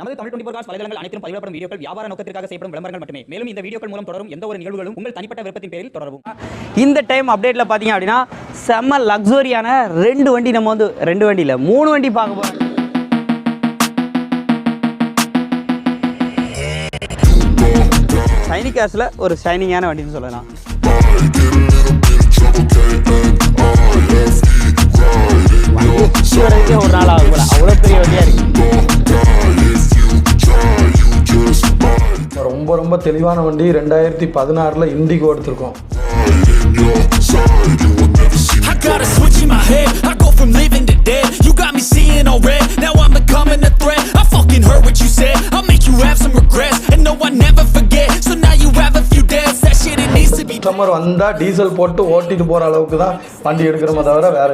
நமது Tamil twenty cos வலைதளங்கள் அனைத்தும் பதிவிடப்படும் வீடியோக்கள் வியாபார நோக்கத்திற்காக செய்யப்படும் விளம்பரங்கள் மட்டுமே. மேலும் இந்த வீடியோக்கள் மூலம் தொடரும் எந்த ஒரு நிகழ்வுகளும் உங்கள் தனிப்பட்ட விருப்பத்தின் பேரில் தொடரவும். இந்த டைம் அப்டேட்டில் பார்த்தீங்க அப்படின்னா செம்ம லக்ஸரியான ரெண்டு வண்டி நம்ம வந்து ரெண்டு வண்டி இல்லை மூணு வண்டி பார்க்க போகிறோம் ஷைனி கார்ஸில் ஒரு ஷைனிங்கான வண்டின்னு சொல்லலாம். ஒரு நாள் தெளிவான வண்டி ரெண்டாயிரத்தி பதினாறில் இண்டிகோ எடுத்திருக்கோம் I got a switch in my head. I go from living to dead. You got me seeing all red. Now I'm becoming a threat. I fucking heard what you said. I'll make you have some regrets. And no, I never forget. So now you have a customer வந்தால் diesel போட்டு ஓட்டிட்டு போகிற அளவுக்கு தான் வண்டி எடுக்கிறோமே தவிர வேற.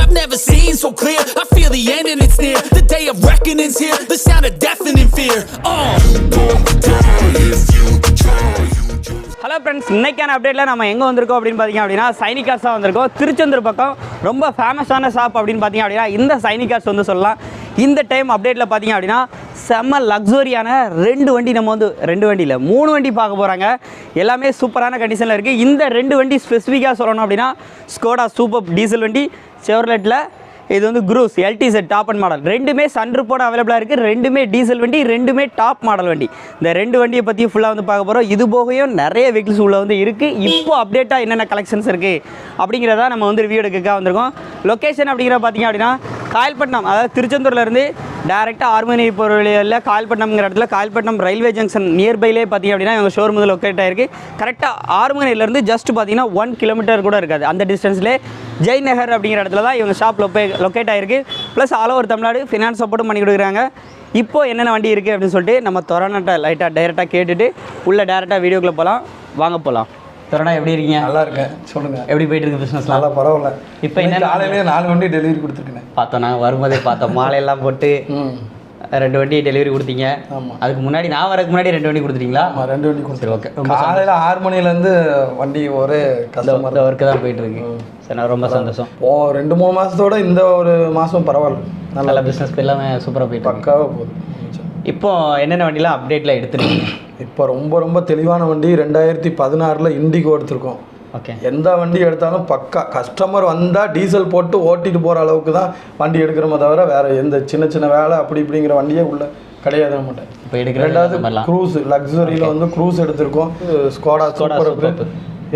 I've never seen so clear. I feel the end and it's near. The day of reckoning's here. The sound of deafening fear. Oh. Hello friends இன்னைக்கான அப்டேட்டில் நம்ம எங்கே வந்திருக்கோம் அப்படின்னு பார்த்தீங்க அப்படின்னா சைனிகார்ஸாக வந்திருக்கோம் திருச்செந்தூர் பக்கம் ரொம்ப ஃபேமஸான ஷாப் அப்படின்னு பார்த்தீங்க அப்படின்னா இந்த சைனிகார்ஸ் வந்து சொல்லலாம் இந்த டைம் அப்டேட்டில் பார்த்தீங்க அப்படின்னா செம்ம லக்ஸரியான ரெண்டு வண்டி நம்ம வந்து ரெண்டு வண்டி இல்லை மூணு வண்டி பார்க்க போகிறாங்க எல்லாமே சூப்பரான கண்டிஷனில் இருக்குது இந்த ரெண்டு வண்டி ஸ்பெசிஃபிக்காக சொல்லணும் அப்படின்னா ஸ்கோடா சூப்பர் டீசல் வண்டி செவர்லெட்டில் இது வந்து Cruze LTZ top and model ரெண்டுமே சன்ரூப்போட அவைலபிளாக இருக்குது ரெண்டுமே டீசல் வண்டி ரெண்டுமே டாப் மாடல் வண்டி. இந்த ரெண்டு வண்டியை பற்றி ஃபுல்லாக வந்து பார்க்க போகிறோம் இது போகையும் நிறைய வெஹிக்கிள்ஸ் உள்ள வந்து இருக்குது இப்போ அப்டேட்டாக என்னென்ன கலெக்ஷன்ஸ் இருக்குது அப்படிங்கிறத நம்ம வந்து ரிவ்யூ எடுக்க வந்திருக்கோம். லொக்கேஷன் அப்படிங்கிற பார்த்தீங்க அப்படின்னா காயல்பட்டினம் அதாவது திருச்செந்தூர்லேருந்து டேரெக்டாக ஆர்மனி போகிற காயல்பட்டினம்ங்கிற இடத்துல காயல்பட்டினம் ரயில்வே ஜங்ஷன் நியர்பைலே பார்த்தீங்க அப்படின்னா எங்கள் ஷோரூம் லொக்கேட் ஆகிருக்கு கரெக்டாக ஆர்மனிலேருந்து ஜஸ்ட் பார்த்தீங்கன்னா ஒன் கிலோமீட்டர் கூட இருக்காது. அந்த டிஸ்டன்ஸ்லேயே ஜெய் நகர் அப்படிங்கிற இடத்துல தான் இவங்க ஷாப் லொக்கே லொக்கேட் ஆயிருக்கு. Plus all over Tamil Nadu finance சப்போர்ட்டும் பண்ணி கொடுக்குறாங்க. இப்போ என்னென்ன வண்டி இருக்குது அப்படின்னு சொல்லிட்டு நம்ம தொரணட்டை லைட்டாக டைரெக்டாக கேட்டுட்டு உள்ளே டேரெக்டாக வீடியோக்குள்ளே போகலாம் வாங்க போகலாம் தொரணா எப்படி இருக்கீங்க? நல்லா இருக்கேன். சொல்லுங்க. எப்படி போயிட்டு இருக்கு பிஸ்னஸ்லாம் நல்லா பரவாயில்ல. இப்போ என்ன காலையிலேயே நாலு வண்டி டெலிவரி கொடுத்துருக்கேன். பார்த்தோம் நாங்கள் வரும்போதே பார்த்தோம். மாலையெல்லாம் போட்டு ரெண்டு வண்டி டெலிவரி கொடுத்தீங்க. ஆமாம் அதுக்கு முன்னாடி நான் வரதுக்கு முன்னாடி ரெண்டு வண்டி கொடுத்துட்டீங்களா? ஆமாம் ரெண்டு வண்டி சரி கொடுத்துருக்கேன் ஓகே காலையில் ஆறு மணிலேருந்து வண்டி ஒரே கஸ்டமர் ஒர்க்கு தான் போயிட்டு இருக்கு. சரி நான் ரொம்ப சந்தோஷம். ஓ ரெண்டு மூணு மாதத்தோட இந்த ஒரு மாதம் பரவாயில்ல. நல்லா நல்ல பிஸ்னஸ் எல்லாமே சூப்பராக போயிட்டு பக்காவாக போகுது. இப்போ என்னென்ன வண்டிலாம் அப்டேட்டில் எடுத்துருக்கீங்க? இப்போ ரொம்ப ரொம்ப தெளிவான வண்டி. ரெண்டாயிரத்தி பதினாறில் இண்டிகோ எடுத்திருக்கோம். எந்த வண்டி எடுத்தாலும் பக்கா கஸ்டமர் வந்தால் டீசல் போட்டு ஓட்டிட்டு போகிற அளவுக்கு தான் வண்டி எடுக்கிறோமே தவிர வேறு எந்த சின்ன சின்ன வேலை அப்படி இப்படிங்கிற வண்டியே உள்ள கிடையாது நம்மகிட்ட. இப்போ எடுக்கிற ரெண்டாவது க்ரூஸ் லக்ஸரியில் வந்து க்ரூஸ் எடுத்திருக்கோம். Skoda super Superb.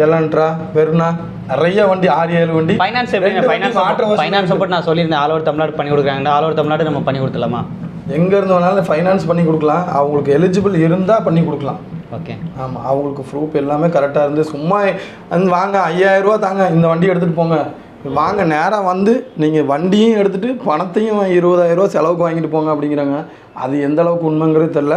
Elantra Verna நிறைய வண்டி ஆறு ஏழு வண்டி. ஃபைனான்ஸ் எப்படி? ஃபைனான்ஸ் வசதி ஃபைனான்ஸ் சப்போர்ட் நான் சொல்லியிருந்தேன். ஆல் ஓவர் தமிழ்நாடு பண்ணி கொடுக்குறாங்க ஆல் ஓவர் தமிழ்நாடு நம்ம பண்ணி கொடுத்துலாமா எங்க இருந்து வேணாலும் ஃபைனான்ஸ் பண்ணி கொடுக்கலாம். அவங்களுக்கு எலிஜிபிள் இருந்தால் பண்ணி கொடுக்கலாம். ஓகே ஆமாம் அவங்களுக்கு ப்ரூஃப் எல்லாமே கரெக்டாக இருந்து சும்மா வந்து வாங்க ஐயாயிரம் ரூபா தாங்க இந்த வண்டி எடுத்துகிட்டு போங்க. வாங்க நேராக வந்து நீங்கள் வண்டியும் எடுத்துகிட்டு பணத்தையும் இருபதாயிரம் ரூபா செலவுக்கு வாங்கிட்டு போங்க அப்படிங்கிறாங்க. அது எந்த அளவுக்கு உண்மைங்கிறது தெரில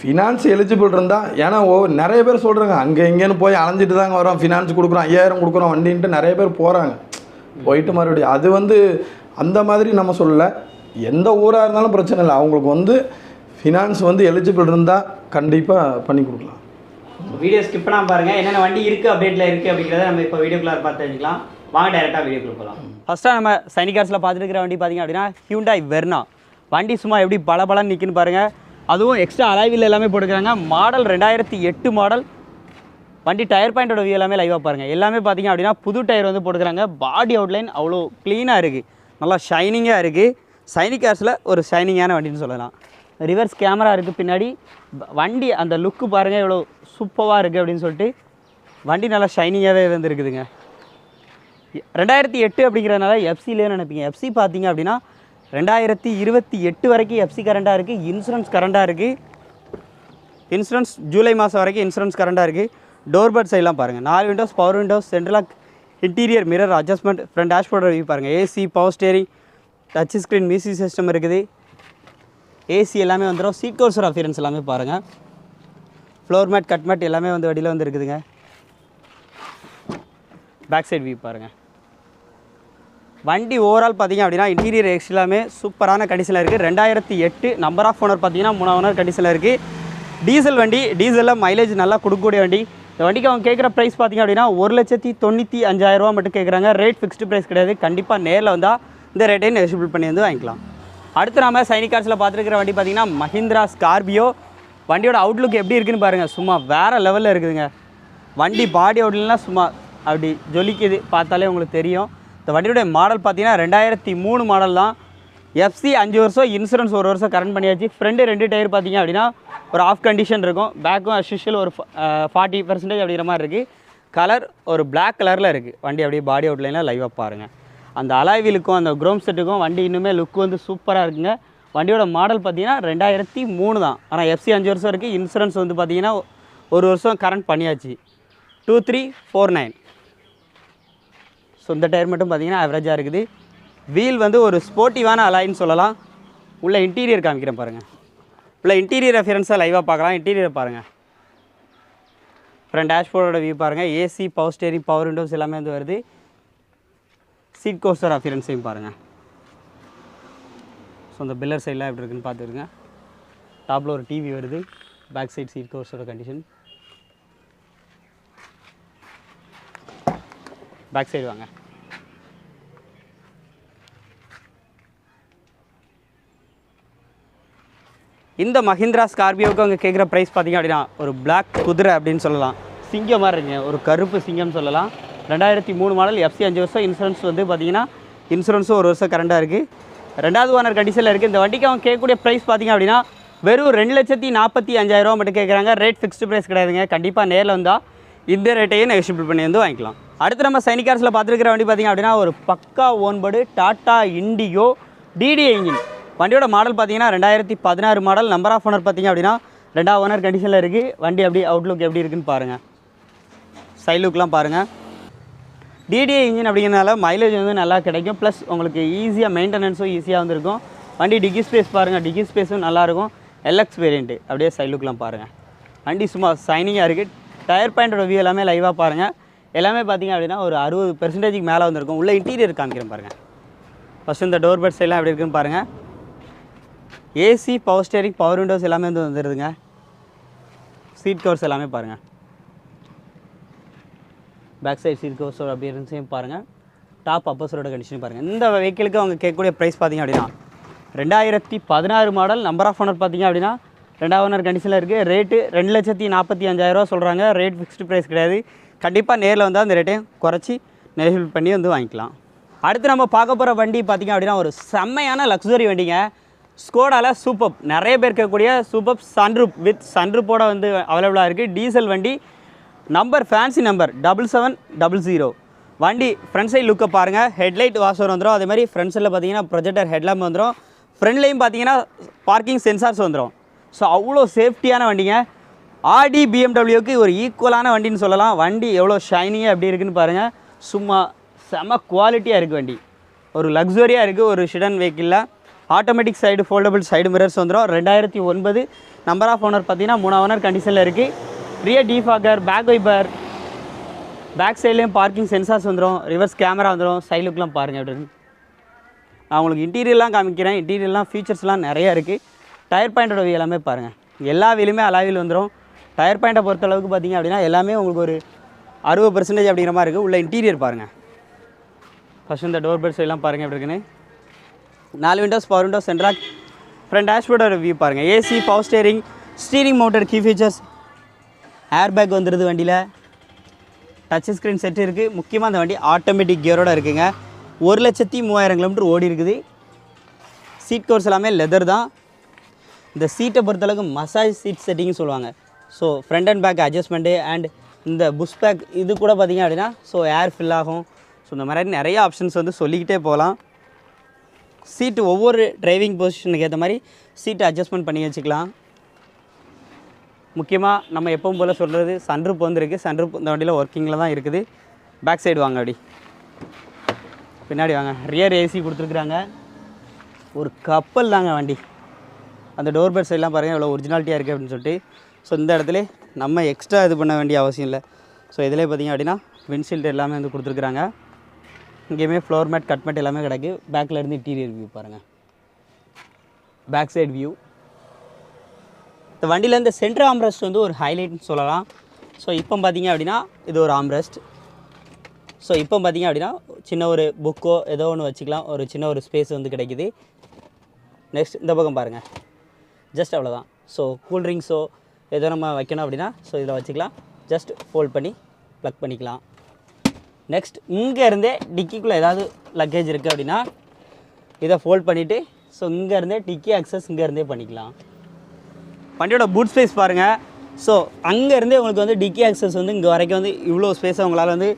ஃபினான்ஸ் எலிஜிபிள் இருந்தால் ஏன்னா ஓ நிறைய பேர் சொல்கிறாங்க அங்கே இங்கேன்னு போய் அலைஞ்சிட்டு தாங்க வரோம் ஃபினான்ஸ் கொடுக்குறோம் ஐயாயிரம் கொடுக்குறோம் வண்டின்ட்டு நிறைய பேர் போகிறாங்க போயிட்டு மறுபடியும் அது வந்து அந்த மாதிரி நம்ம சொல்லலை. எந்த ஊராக இருந்தாலும் பிரச்சனை இல்லை. அவங்களுக்கு வந்து ஃபினான்ஸ் வந்து எலிஜிபிள் இருந்தால் கண்டிப்பாக பண்ணி கொடுக்கலாம். வீடியோ ஸ்கிப் பண்ணாம பாருங்க. என்னென்ன வண்டி இருக்குது அப்டேட்டில் இருக்குது அப்படிங்கிறத நம்ம இப்போ வீடியோக்குள்ள பார்த்து தெரிஞ்சுக்கலாம் வாங்க டேரெக்டாக வீடியோக்குள்ள போகலாம் ஃபஸ்ட்டாக நம்ம சைனிகார்ஸில் பார்த்துட்டு இருக்கிற வண்டி பார்த்தீங்க அப்படின்னா ஹியூண்டாய் வெர்னா வண்டி சும்மா எப்படி பல பலன்னு நிற்குன்னு பாருங்கள் அதுவும் எக்ஸ்ட்ரா அலைவில் எல்லாமே போட்டுக்கிறாங்க. மாடல் ரெண்டாயிரத்தி எட்டு மாடல் வண்டி டயர் பாயிண்டோட வியூ எல்லாமே லைவாக பாருங்கள் எல்லாமே பார்த்தீங்க அப்படின்னா புது டயர் வந்து போட்டுக்கிறாங்க. பாடி அவுட்லைன் அவ்வளோ க்ளீனாக இருக்குது நல்லா ஷைனிங்காக இருக்குது சைனிகார்ஸில் ஒரு ஷைனிங்கான வண்டின்னு சொல்லலாம். ரிவர்ஸ் கேமரா இருக்குது பின்னாடி. வண்டி அந்த லுக்கு பாருங்கள் எவ்வளோ சூப்பராக இருக்குது அப்படின்னு சொல்லிட்டு. வண்டி நல்லா ஷைனிங்காகவே வந்துருக்குதுங்க. ரெண்டாயிரத்தி எட்டு அப்படிங்கிறதுனால எஃப்சிலே நினைப்பீங்க. எஃப்சி பார்த்தீங்க அப்படின்னா ரெண்டாயிரத்தி இருபத்தி எட்டு வரைக்கும் எஃப்சி கரண்டாக இருக்குது இன்சூரன்ஸ் கரண்டாக இருக்குது இன்சூரன்ஸ் ஜூலை மாதம் வரைக்கும் இன்சூரன்ஸ் கரண்டாக இருக்குது டோர் பட் சைட்லாம் பாருங்கள் நாலு windows power windows central lock interior mirror adjustment front dashboard review பாருங்கள் AC power steering touch screen music system இருக்குது. ஏசி எல்லாமே வந்துடும் சீட் கோர்சர் அஃபியரன்ஸ் எல்லாமே பாருங்கள் ஃப்ளோர் மேட் கட் மேட் எல்லாமே வந்து வண்டியில் வந்து இருக்குதுங்க. பேக் சைட் வியூ பாருங்கள் வண்டி ஓவரால் பார்த்தீங்க அப்படின்னா இன்டீரியர் எக்ஸ் எல்லாமே சூப்பரான கண்டிஷனில் இருக்குது ரெண்டாயிரத்தி எட்டு நம்பர் ஆஃப் ஓனர் பார்த்தீங்கன்னா மூணாவது ஓனர் கண்டிஷனில் இருக்குது டீசல் வண்டி டீசலில் மைலேஜ் நல்லா கொடுக்கக்கூடிய வண்டி. இந்த வண்டிக்கு அவங்க கேட்குற ப்ரைஸ் பார்த்தீங்க அப்படின்னா ஒரு லட்சத்தி தொண்ணூற்றி அஞ்சாயிரரூவா மட்டும் கேட்குறாங்க. ரேட் ஃபிக்ஸ்டு ப்ரைஸ் கிடையாது. கண்டிப்பாக நேரில் வந்தால் இந்த ரேட்டையும் நெகோஷியபிள் பண்ணி வந்து வாங்கிக்கலாம். அடுத்து நாம சைனிக் கார்ஸில் பார்த்துருக்கிற வண்டி பார்த்தீங்கன்னா மஹிந்திரா ஸ்கார்பியோ வண்டியோட அவுட்லுக் எப்படி இருக்குன்னு பாருங்கள் சும்மா வேறு லெவலில் இருக்குதுங்க. வண்டி பாடி அவுட்லாம் சும்மா அப்படி ஜொலிக்குது. பார்த்தாலே உங்களுக்கு தெரியும். இந்த வண்டியோடைய மாடல் பார்த்தீங்கன்னா ரெண்டாயிரத்தி மூணு மாடல் தான். எஃப்சி அஞ்சு வருஷம் இன்சூரன்ஸ் ஒரு வருஷம் கரண்ட் பண்ணியாச்சு. ஃப்ரெண்டு ரெண்டு டயர் பார்த்தீங்க அப்படின்னா ஒரு ஆஃப் கண்டிஷன் இருக்கும். பேக்கும் அஸ்யூஷுவல் ஒரு ஃபார்ட்டி பர்சன்டேஜ் அப்படிங்கிற மாதிரி இருக்குது கலர் ஒரு பிளாக் கலரில் இருக்குது வண்டி அப்படியே பாடி அவுட்லைனில் லைவாக பாருங்கள் அந்த அலாய்விலுக்கும் அந்த குரோம் செட்டுக்கும் வண்டி இன்னுமே லுக் வந்து சூப்பராக இருக்குங்க. வண்டியோட மாடல் பார்த்தீங்கன்னா ரெண்டாயிரத்தி மூணு தான். ஆனால் எஃப்சி அஞ்சு வருஷம் இருக்குது இன்சூரன்ஸ் வந்து பார்த்தீங்கன்னா ஒரு வருஷம் கரண்ட் பண்ணியாச்சு. Two three four nine so இந்த டயர் மட்டும் பார்த்தீங்கன்னா ஆவரேஜாக இருக்குது. வீல் வந்து ஒரு ஸ்போர்ட்டிவான அலாயின்னு சொல்லலாம். உள்ள இன்டீரியர் காமிக்கிறேன் பாருங்கள் உள்ள இன்டீரியர் ரெஃபரன்ஸாக லைவாக பார்க்கலாம். இன்டீரியர் பாருங்கள் அப்புறம் டேஷ்போர்டோட வியூ பாருங்கள் AC power steering power windows எல்லாமே வந்து வருது. சீட் கோஸ்டர் அஃபியரன்ஸையும் பாருங்கள் ஸோ இந்த பில்லர் சைடெலாம் எப்படி இருக்குன்னு பார்த்துருங்க டாப்பில் ஒரு டிவி வருது. பேக் சைட் சீட் கோஸ்டரோட கண்டிஷன் பேக் சைடு வாங்க. இந்த மஹிந்திரா ஸ்கார்பியோவுக்கு அவங்க கேட்குற ப்ரைஸ் பார்த்தீங்க அப்படின்னா ஒரு பிளாக் குதிரை அப்படின்னு சொல்லலாம். சிங்கம் மாதிரி இருக்குங்க. ஒரு கருப்பு சிங்கம்னு சொல்லலாம். ரெண்டாயிரத்தி மூணு மாடல் எஃப்சி அஞ்சு வருஷம் இன்சூரன்ஸ் வந்து பார்த்தீங்கன்னா இன்சூரன்ஸும் ஒரு வருஷம் கரண்டாக இருக்குது ரெண்டாவது ஓனர் கண்டிஷனில் இருக்குது இந்த வண்டிக்கு அவங்க கேட்கக்கூடிய ப்ரைஸ் பார்த்தீங்க அப்படின்னா வெறும் ரெண்டு லட்சத்தி நாற்பத்தி அஞ்சாயிரரூவா மட்டும் கேட்குறாங்க. ரேட் ஃபிக்ஸ்டு ப்ரைஸ் கிடையாதுங்க. கண்டிப்பாக நேரில் வந்தால் இந்த ரேட்டையும் நெகோஷியபிள் பண்ணி வந்து வாங்கிக்கலாம். அடுத்து நம்ம சைனிகார்ஸில் பார்த்துருக்கிற வண்டி பார்த்தீங்க அப்படின்னா ஒரு பக்கா ஓன்படு டாட்டா இண்டிகோ டிடிஏ இன்ஜின் வண்டியோட மாடல் பார்த்தீங்கன்னா ரெண்டாயிரத்தி பதினாறு மாடல் நம்பர் ஆஃப் ஓனர் பார்த்தீங்க அப்படின்னா ரெண்டாவது ஓனர் கண்டிஷனில் இருக்குது வண்டி அப்படி அவுட்லுக் எப்படி இருக்குன்னு பாருங்கள் சைட் பாருங்கள் டிடிஏ இன்ஜின் அப்படிங்கிறனால மைலேஜ் வந்து நல்லா கிடைக்கும். ப்ளஸ் உங்களுக்கு ஈஸியாக மெயின்டெனன்ஸும் ஈஸியாக வந்துருக்கும். வண்டி டிக்கி ஸ்பேஸ் பாருங்கள் டிக்கி ஸ்பேஸும் நல்லாயிருக்கும் எல்எக்ஸ் வேரியண்ட்டு அப்படியே சைலுக்கெலாம் பாருங்கள் வண்டி சும்மா சைனிங்காக இருக்குது டயர் பாயிண்டோட வியூ எல்லாமே லைவாக பாருங்கள் எல்லாமே பார்த்தீங்க அப்படின்னா ஒரு அறுபது பெர்சன்டேஜுக்கு மேலே வந்திருக்கும். உள்ள இன்டீரியர் காமிக்கிறேன் பாருங்கள் ஃபஸ்ட் இந்த டோர் பெட்ஸ் எல்லாம் எப்படி இருக்குன்னு பாருங்கள் AC power steering power windows எல்லாமே வந்து வந்துடுதுங்க சீட் கவர்ஸ் எல்லாமே பாருங்கள் பேக் சைட் சீட் கவர்ஸோட அப்பியரன்ஸையும் பாருங்கள் டாப் அப்பர்ஸரோட கண்டிஷன் பாருங்கள் இந்த வெஹிக்கிளுக்கு அவங்க கேட்கக்கூடிய ப்ரைஸ் பார்த்தீங்க அப்படின்னா ரெண்டாயிரத்தி பதினாறு மாடல் நம்பர் ஆஃப் ஓனர் பார்த்தீங்க அப்படின்னா ரெண்டாவது ஓனர் கண்டிஷனில் இருக்குது ரேட்டு ரெண்டு லட்சத்தி நாற்பத்தி அஞ்சாயிரரூவா சொல்கிறாங்க ரேட் ஃபிக்ஸ்டு ப்ரைஸ் கிடையாது. கண்டிப்பாக நேரில் வந்தால் அந்த ரேட்டையும் குறைச்சி நெகோஷியபிள் பண்ணி வந்து வாங்கிக்கலாம். அடுத்து நம்ம பார்க்க போகிற வண்டி பார்த்திங்க அப்படின்னா ஒரு செம்மையான லக்ஸுரி வண்டிங்க. ஸ்கோடாவில் சூப்பப் நிறைய பேர் இருக்கக்கூடிய சூப்பர் சன்ரூப் வித் சன்ரூப்போட வந்து அவைலபிளாக இருக்குது டீசல் வண்டி. Number fancy number double seven double zero வண்டி ஃப்ரண்ட் சைட் லுக்கை பாருங்கள் ஹெட்லைட் வாஷர் வந்துடும் அதே மாதிரி ஃப்ரண்ட் சைடில் பார்த்தீங்கன்னா ப்ரொஜெக்டர் ஹெட்லாம்ப் வந்துடும் ஃப்ரண்ட்லேயும் பார்த்தீங்கன்னா பார்க்கிங் சென்சார்ஸ் வந்துடும் ஸோ அவ்வளோ சேஃப்டியான வண்டிங்க. ஆடி பிஎம்டபிள்யூக்கு ஒரு ஈக்குவலான வண்டின்னு சொல்லலாம். வண்டி எவ்வளோ ஷைனிங்காக எப்படி இருக்குன்னு பாருங்கள் சும்மா செம குவாலிட்டியாக இருக்குது வண்டி. ஒரு லக்ஸரியாக இருக்குது ஒரு sedan வெஹிக்கிளில் automatic side foldable side mirrors வந்துடும் ரெண்டாயிரத்தி ஒன்பது நம்பர் ஆஃப் ஓனர் பார்த்தீங்கன்னா மூணு ஓனர் கண்டிஷனில் இருக்குது rear defogger back wiper back சைட்லேயும் பார்க்கிங் சென்சார்ஸ் வந்துடும் ரிவர்ஸ் கேமரா வந்துடும் சைட் பாருங்கள் அப்படின்னு நான் உங்களுக்கு இன்டீரியர்லாம் காமிக்கிறேன். இன்டீரியர்லாம் ஃபீச்சர்ஸ்லாம் நிறையா இருக்குது டயர் பாயிண்டோட வியூ எல்லாமே பாருங்கள் எல்லா வீலுமே அலாவில் வந்துடும் டயர் பாயிண்ட்டை பொறுத்த அளவுக்கு பார்த்தீங்க அப்படின்னா எல்லாமே உங்களுக்கு ஒரு அறுபது பர்சன்டேஜ் அப்படிங்கிற மாதிரி இருக்குது உள்ள இன்டீரியர் பாருங்கள் ஃபஸ்ட் இந்த டோர் பெட்ஸ் எல்லாம் பாருங்கள் எப்படி இருக்குன்னு. நாலு windows power windows central lock front டேஷ்போர்டோட view பாருங்கள் AC power steering steering mounted key features air bag வந்துடுது வண்டியில். டச் ஸ்க்ரீன் செட் இருக்குது முக்கியமாக அந்த வண்டி ஆட்டோமேட்டிக் கியரோட இருக்குதுங்க ஒரு லட்சத்தி மூவாயிரம் கிலோமீட்டர் ஓடி இருக்குது. சீட் கவர்ஸ் எல்லாமே லெதர் தான். இந்த சீட்டை பொறுத்தளவுக்கு மசாஜ் சீட் செட்டிங்னு சொல்லுவாங்க. So front and back adjustment and இந்த புஷ் பேக் இது கூட பார்த்தீங்க அப்படின்னா ஸோ ஏர் ஃபில் ஆகும். ஸோ இந்த மாதிரி நிறைய ஆப்ஷன்ஸ் வந்து சொல்லிக்கிட்டே போகலாம். சீட்டு ஒவ்வொரு டிரைவிங் பொசிஷனுக்கு ஏற்ற மாதிரி சீட்டை அட்ஜஸ்ட்மெண்ட் பண்ணி வச்சுக்கலாம். முக்கியமாக நம்ம எப்பவும் போல் சொல்கிறது சன்ரூப் வந்திருக்கு சன்ரூப் இந்த வண்டியில் ஒர்க்கிங்கில் தான் இருக்குது. பேக் சைடு வாங்க அப்படி பின்னாடி வாங்க. ரியர் ஏசி கொடுத்துருக்குறாங்க. ஒரு கப்பல் தாங்க வண்டி. அந்த டோர் பெட் சைட்லாம் பாருங்கள் எவ்வளோ ஒரிஜினாலிட்டியாக இருக்குது அப்படின்னு சொல்லிட்டு. ஸோ இந்த இடத்துல நம்ம எக்ஸ்ட்ரா இது பண்ண வேண்டிய அவசியம் இல்லை. ஸோ இதில் பார்த்தீங்க அப்படின்னா விண்ட்ஷீல்டு எல்லாமே வந்து கொடுத்துருக்குறாங்க. இங்கேயுமே ஃப்ளோர் மேட் கட் மேட் எல்லாமே கிடைக்கு. பேக்கில் இருந்து இன்டீரியர் வியூ பாருங்கள் பேக் சைடு வியூ இந்த வண்டியில் இந்த சென்டர் ஆம்ரெஸ்ட் வந்து ஒரு ஹைலைட்னு சொல்லலாம். ஸோ இப்போ பார்த்தீங்க அப்படின்னா இது ஒரு ஆம்ரெஸ்ட். ஸோ இப்போ பார்த்தீங்க அப்படின்னா சின்ன ஒரு புக்கோ ஏதோ ஒன்று வச்சுக்கலாம். ஒரு சின்ன ஒரு ஸ்பேஸ் வந்து கிடைக்குது. நெக்ஸ்ட் இந்த பக்கம் பாருங்கள் ஜஸ்ட் அவ்வளோதான் ஸோ கூல்ட்ரிங்க்ஸோ ஏதோ நம்ம வைக்கணும் அப்படின்னா ஸோ இதில் வச்சுக்கலாம். ஜஸ்ட் ஃபோல்ட் பண்ணி ப்ளக் பண்ணிக்கலாம். நெக்ஸ்ட் இங்கேருந்தே டிக்கிக்குள்ளே ஏதாவது லக்கேஜ் இருக்குது அப்படின்னா இதை ஃபோல்ட் பண்ணிவிட்டு ஸோ இங்கேருந்தே டிக்கி அக்சஸ் இங்கேருந்தே பண்ணிக்கலாம். வண்டியோட பூட் ஸ்பேஸ் பாருங்கள் ஸோ அங்கேருந்தே உங்களுக்கு வந்து டிக்கி ஆக்சஸ் வந்து இங்கே வரைக்கும் வந்து இவ்வளோ ஸ்பேஸை உங்களால் வந்து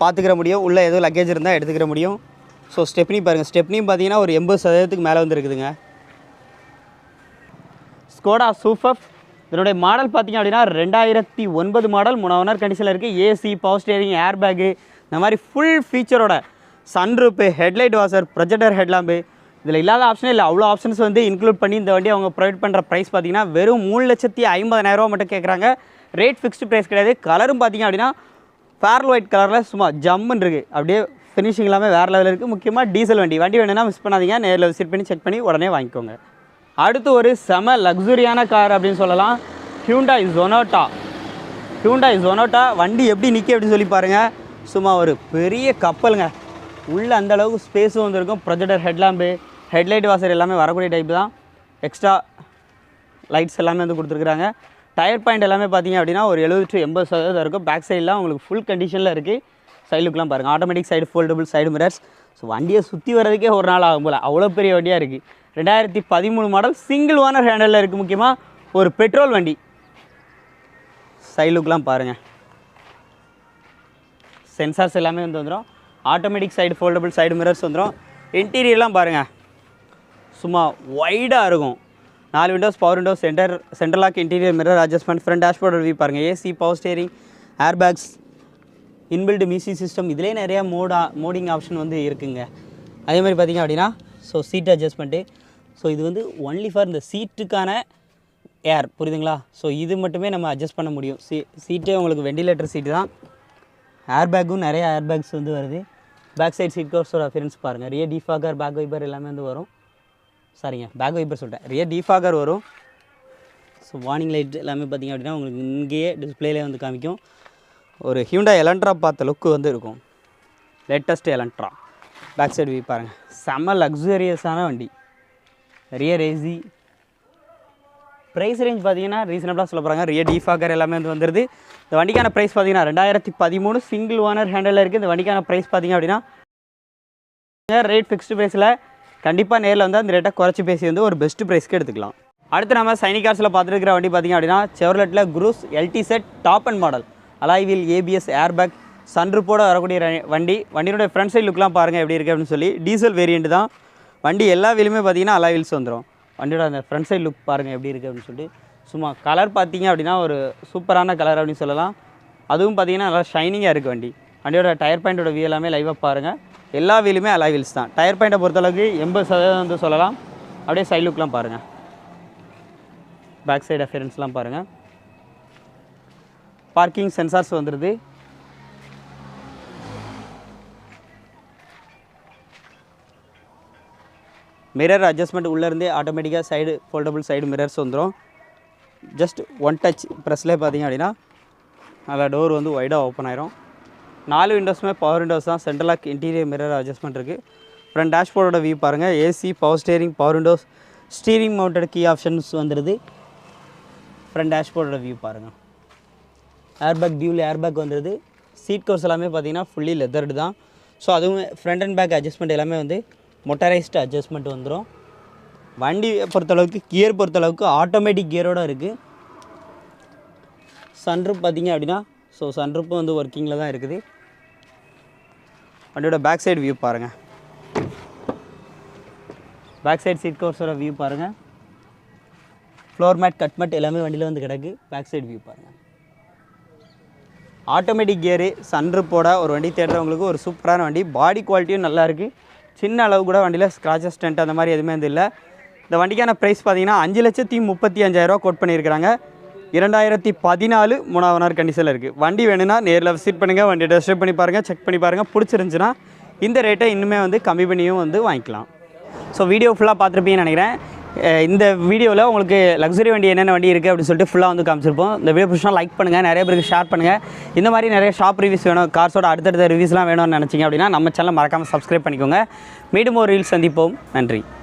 பார்த்துக்கிற முடியும். உள்ளே எதுவும் லக்கேஜ் இருந்தால் எடுத்துக்கிற முடியும். ஸோ ஸ்டெப்னி பாருங்கள் ஸ்டெப்னியும் பார்த்தீங்கன்னா ஒரு எண்பது சதவீதத்துக்கு மேலே வந்து இருக்குதுங்க. ஸ்கோடா சூஃபப் இதனுடைய மாடல் பார்த்தீங்க அப்படின்னா ரெண்டாயிரத்தி ஒன்பது மாடல் மூணு ஓனர் கண்டிஷனில் இருக்குது AC power steering air bag இந்த மாதிரி full ஃபீச்சரோட sunroof headlight washer projector headlamp இதில் இல்லாத ஆப்ஷனே இல்லை. அவ்வளோ ஆப்ஷன்ஸ் வந்து இன்க்ளூட் பண்ணி இந்த வண்டி அவங்க ப்ரொவைட் பண்ணுற ப்ரைஸ் பார்த்தீங்கன்னா வெறும் மூணு லட்சத்தி ஐம்பதாயிரரூவா மட்டும் கேட்குறாங்க. ரேட் ஃபிக்ஸ்டு ப்ரைஸ் கிடையாது. கலரும் பார்த்தீங்க அப்படின்னா ஃபேரல் ஒயிட் கலரில் சும்மா ஜம்முன்னு இருக்குது அப்படியே ஃபினிஷிங் எல்லாமே வேறு லெவலில் இருக்குது முக்கியமாக டீசல் வண்டி. வண்டி வேணும்னா மிஸ் பண்ணாதீங்க. நேரில் விசிட் பண்ணி செக் பண்ணி உடனே வாங்கிக்கோங்க. அடுத்து ஒரு செம லக்ஸுரியான கார் அப்படின்னு சொல்லலாம். ஹியூண்டாய் ஜொனோட்டா ஹியூண்டாய் ஜொனோட்டா வண்டி எப்படி நிற்க அப்படின்னு சொல்லி பாருங்கள் சும்மா ஒரு பெரிய கப்பலுங்க. உள்ளே அந்தளவுக்கு ஸ்பேஸும் வந்துருக்கும். ப்ரொஜெக்டர் ஹெட்லாம்பு ஹெட்லைட் வாசர் எல்லாமே வரக்கூடிய டைப் தான். எக்ஸ்ட்ரா லைட்ஸ் எல்லாமே வந்து கொடுத்துருக்குறாங்க. டயர் பாயிண்ட் எல்லாமே பார்த்தீங்க அப்படின்னா ஒரு எழுபது டு எண்பது சதவீதம் இருக்கும். பேக் சைடெலாம் உங்களுக்கு ஃபுல் கண்டிஷனில் இருக்குது சைடு பாருங்கள் automatic side foldable side mirrors so வண்டியை சுற்றி வர்றதுக்கே ஒரு நாள் ஆகும் போல். அவ்வளோ பெரிய வண்டியாக இருக்குது ரெண்டாயிரத்தி பதிமூணு மாடல் சிங்கிள் ஓனர் ஹேண்டலில் இருக்குது முக்கியமாக ஒரு பெட்ரோல் வண்டி. சைடு பாருங்கள் சென்சார்ஸ் எல்லாமே வந்து வந்துடும் automatic side foldable side mirrors வந்துடும் இன்டீரியர்லாம் பாருங்கள் சும்மா ஒய்டாக இருக்கும். நாலு windows power windows centre central lock interior mirror adjustment front dashboard review பாருங்கள் AC power steering air bags inbuilt music system இதிலே நிறையா மோடா மோடிங் ஆப்ஷன் வந்து இருக்குங்க. அதே மாதிரி பார்த்தீங்க அப்படின்னா ஸோ சீட் அட்ஜஸ்ட்மெண்ட்டு ஸோ இது வந்து ஒன்லி ஃபார் இந்த சீட்டுக்கான ஏர் புரியுதுங்களா? ஸோ இது மட்டுமே நம்ம அட்ஜஸ்ட் பண்ண முடியும். சீ சீட்டே உங்களுக்கு வெண்டிலேட்டர் சீட்டு தான். ஏர் பேக்கும் நிறைய ஏர் பேக்ஸ் வந்து வருது. பேக் சைடு சீட் கவர்ஸோட அஃபியரன்ஸ் பாருங்கள் ரிய டிஃபாகர் பேக் வைப்பர் எல்லாமே வந்து வரும். சரிங்க. பேக் வைப்பர் சொல்லிட்டேன். ரிய டிஃபாகர் வரும். ஸோ வார்னிங் லைட் எல்லாமே பார்த்தீங்க அப்படின்னா உங்களுக்கு இங்கேயே டிஸ்பிளேலே வந்து காமிக்கும். ஒரு ஹியூண்டா எலன்ட்ரா பார்த்த லுக்கு வந்து இருக்கும். Latest Elantra back side view பாருங்கள் செம்ம லக்ஸுரியஸான வண்டி. ரியர் ஏசி ப்ரைஸ் ரேஞ்ச் பார்த்தீங்கன்னா ரீசனபிளாக சொல்ல போகிறாங்க ரிய டிஃபாகர் எல்லாமே வந்து வந்துருது. இந்த வண்டிக்கான ப்ரைஸ் பார்த்தீங்கன்னா ரெண்டாயிரத்தி பதிமூணு சிங்கிள் ஓனர் ஹேண்டலில் இருக்குது இந்த வண்டிக்கான ப்ரைஸ் பார்த்தீங்க அப்படின்னா ரேட் ஃபிக்ஸ்டு ப்ரைஸில் கண்டிப்பாக நேரில் வந்து அந்த ரேட்டை குறைச்சி பேசி வந்து ஒரு பெஸ்ட் ப்ரைஸ்க்கு எடுத்துக்கலாம். அடுத்து நம்ம சைனிகார்ஸில் பார்த்துருக்கிற வண்டி பார்த்தீங்க அப்படின்னா செவர்லெட்டில் Cruze LTZ top and model alloy wheel ABS airbag சன்ரூப்போட வரக்கூடிய வண்டி. வண்டியினுடைய ஃப்ரண்ட் சைட் லுக்லாம் பாருங்கள் எப்படி இருக்குது அப்படின்னு சொல்லி டீசல் வேரியண்ட் தான். வண்டி எல்லா வீலுமே பார்த்தீங்கன்னா அலாய் வந்துடும் வண்டியோட அந்த ஃப்ரண்ட் சைட் லுக் பாருங்கள் எப்படி இருக்குது அப்படின்னு சொல்லிட்டு. சும்மா கலர் பார்த்தீங்க அப்படின்னா ஒரு சூப்பரான கலர் அப்படின்னு சொல்லலாம். அதுவும் பார்த்தீங்கன்னா நல்லா ஷைனிங்காக இருக்குது வண்டி. வண்டியோட டயர் பாயிண்டோட வியூ எல்லாமே லைவாக பாருங்கள் எல்லா வீலுமே அலாய் வீல்ஸ் தான். டயர் பாயிண்ட்டை பொறுத்தளவுக்கு எண்பது சதவீதம் வந்து சொல்லலாம். அப்படியே சைட் லுக்லாம் பாருங்கள் பேக் சைடு அஃபியரன்ஸ்லாம் பாருங்கள் பார்க்கிங் சென்சார்ஸ் வந்துடுது மிரர் அட்ஜஸ்ட்மெண்ட் உள்ளேருந்தே ஆட்டோமேட்டிக்காக சைடு ஃபோல்டபுள் சைடு மிரர்ஸ் வந்துடும் ஜஸ்ட் ஒன் டச் ப்ரெஸ்லேயே பார்த்தீங்க அப்படின்னா நல்லா டோர் வந்து ஒய்டாக ஓப்பன் ஆயிரும். நாலு விண்டோஸுமே பவர் விண்டோஸ் தான். Central lock interior mirror adjustment இருக்குது ஃப்ரண்ட் டேஷ்போர்டோட வியூ பாருங்கள் AC power steering power windows steering mounted key options வந்துடுது ஃப்ரண்ட் டேஷ்போர்டோட வியூ பாருங்கள் ஏர்பேக் டியூல் ஏர்பேக் வந்துடுது சீட் கவர்ஸ் எல்லாமே பார்த்தீங்கன்னா ஃபுல்லி லெதர்டு தான். ஸோ அதுவும் ஃப்ரண்ட் அண்ட் பேக் அட்ஜஸ்ட்மெண்ட் எல்லாமே வந்து மொட்டரைஸ்டு அட்ஜஸ்ட்மெண்ட் வந்துடும் வண்டி பொறுத்தளவுக்கு கியர் பொறுத்தளவுக்கு ஆட்டோமேட்டிக் கியரோட இருக்குது சன்ரூப் பார்த்தீங்க அப்படின்னா ஸோ சன்ரூப்பும் வந்து ஒர்க்கிங்கில் தான் இருக்குது. வண்டியோட பேக் சைடு வியூ பாருங்கள் பேக் சைடு சீட் கவர்ஸோட வியூ பாருங்கள் ஃப்ளோர் மேட் கட் மேட் எல்லாமே வண்டியில் வந்து கிடக்கு. பேக் சைடு வியூ பாருங்கள் ஆட்டோமேட்டிக் கியரு சன்ரூப்போட ஒரு வண்டி தேடுறவங்களுக்கு ஒரு சூப்பரான வண்டி. பாடி குவாலிட்டியும் நல்லா இருக்குது சின்ன அளவு கூட வண்டியில் ஸ்க்ராச்சஸ் டென்ட் அந்த மாதிரி எதுவுமே வந்து இல்லை. இந்த வண்டிக்கான ப்ரைஸ் பார்த்தீங்கன்னா அஞ்சு லட்சத்தி முப்பத்தி அஞ்சாயிரரூவா கோட் பண்ணியிருக்கிறாங்க. இரண்டாயிரத்தி பதினாலு மூணாவது நாள் கண்டிஷனில் இருக்குது வண்டி வேணும்னா நேரில் விசிட் பண்ணுங்கள் வண்டியை டெஸ்ட் பண்ணி பாருங்கள் செக் பண்ணி பாருங்கள் பிடிச்சிருந்துச்சுன்னா இந்த ரேட்டை இன்னுமே வந்து கம்மி பண்ணியும் வந்து வாங்கிக்கலாம். ஸோ வீடியோ ஃபுல்லாக பார்த்துருப்பீங்கன்னு நினைக்கிறேன். இந்த வீடியோவில் உங்களுக்கு லக்ஸரி வண்டி என்னென்ன வண்டி இருக்குது அப்படின்னு சொல்லிட்டு ஃபுல்லாக வந்து காமிச்சிருப்போம். இந்த வீடியோ பிடிச்சா லைக் பண்ணுங்கள் நிறைய பேருக்கு ஷேர் பண்ணுங்கள் இந்த மாதிரி நிறைய ஷாப் ரிவ்யூஸ் வேணும் கார்ஸோட அடுத்தடுத்த ரிவ்யூஸ்லாம் வேணும்னு நினச்சிங்க அப்படின்னா நம்ம சேனல் மறக்காமல் சப்ஸ்கிரைப் பண்ணிக்கோங்க. மீண்டும் ஒரு ரீல் சந்திப்போம். நன்றி.